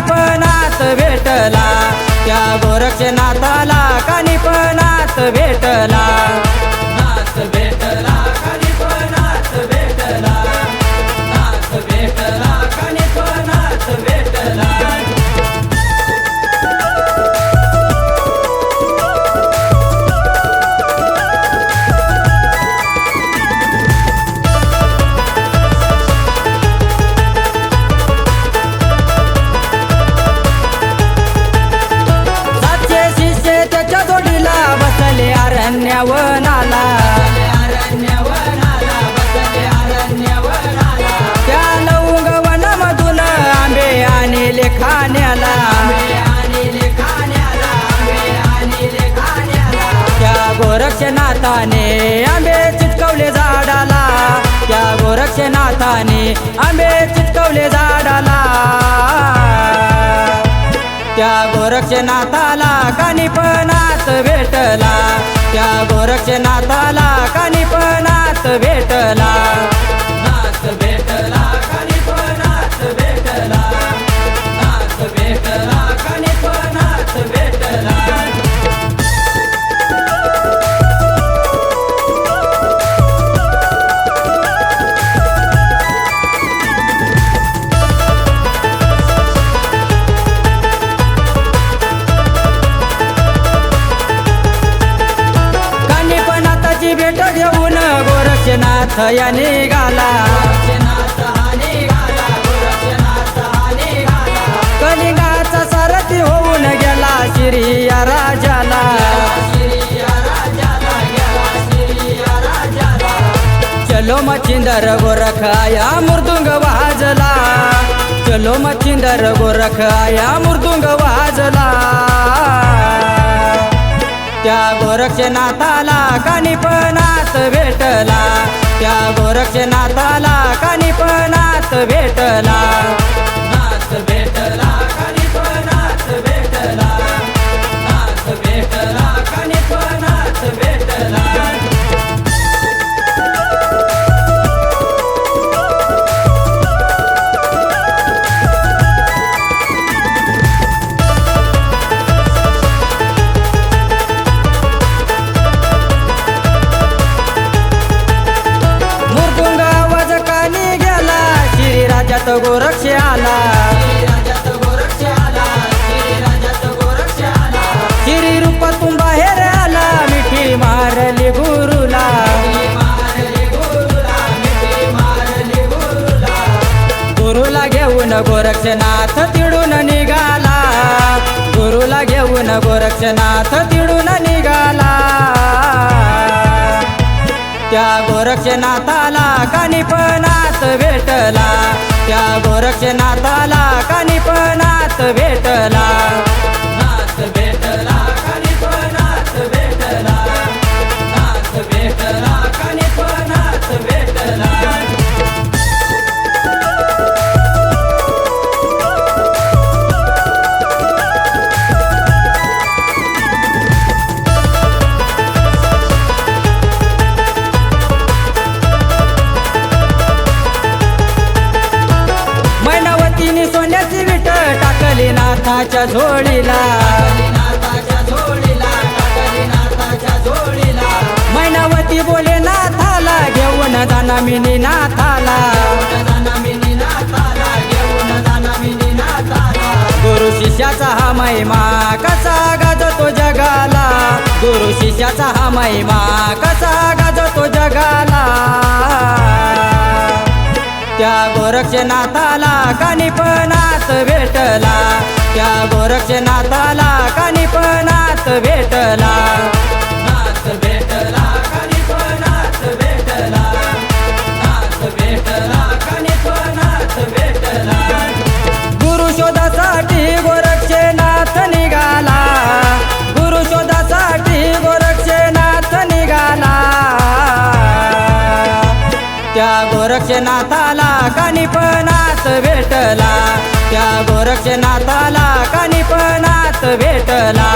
कानिपणात भेटला. त्या गोरक्षनाथाला कानिपणात भेटला. नाथ भेटला. नाथाने आंबे चिटकवले झाडाला. त्या गोरक्षनाथाने आंबे चिटकवले झाडाला. त्या गोरक्षनाथाला कानिपणात भेटला. त्या गोरक्षनाथाला कानिपणात भेटला. गोरक्षनाथ या निघाला. कलिंगाचा सारथी होऊन गेला श्री या राजाला. चलो मच्छिंदर गोरख या मृदुंग वाजला. चलो मच्छिंदर गोरख या मृदुंग वाजला. त्या गोरक्षनाथाला कानिपणात भेटला. त्या गोरक्षनाथाला कानिपणात भेटला. राजात गोरक्ष आला श्री रूपातून बाहेर आला मिठी मारली गुरुला. गुरुला घेऊन गोरक्षनाथ तिडून निघाला. गुरुला घेऊन गोरक्षनाथ तिडून निघाला. त्या गोरक्षनाथाला कानिपणात भेटला. त्या गोरक्षनाथाला कानिपणात भेटला. नाथाच्या झोळीला मैनावती बोले नाथाला घेऊन जाना मिनी नाथाला. गुरु शिष्याचा हा महिमा कसा गाजतो जगाला. गुरु शिष्याचा हा महिमा कसा गाजतो जगाला. त्या गोरक्षनाथाला कानिपणात भेटला. त्या गोरक्षनाथाला कानिपणात भेटला. नाथ भेटला कानिपणात भेटला. नाथ भेटला कानिपणात भेटला. गुरु शोधासाठी गोरक्षनाथ निघाला. गुरु शोधासाठी गोरक्षनाथ निघाला. त्या गोरक्षनाथाला भेटला. त्या गोरक्षनाथाला कानिपणात भेटला.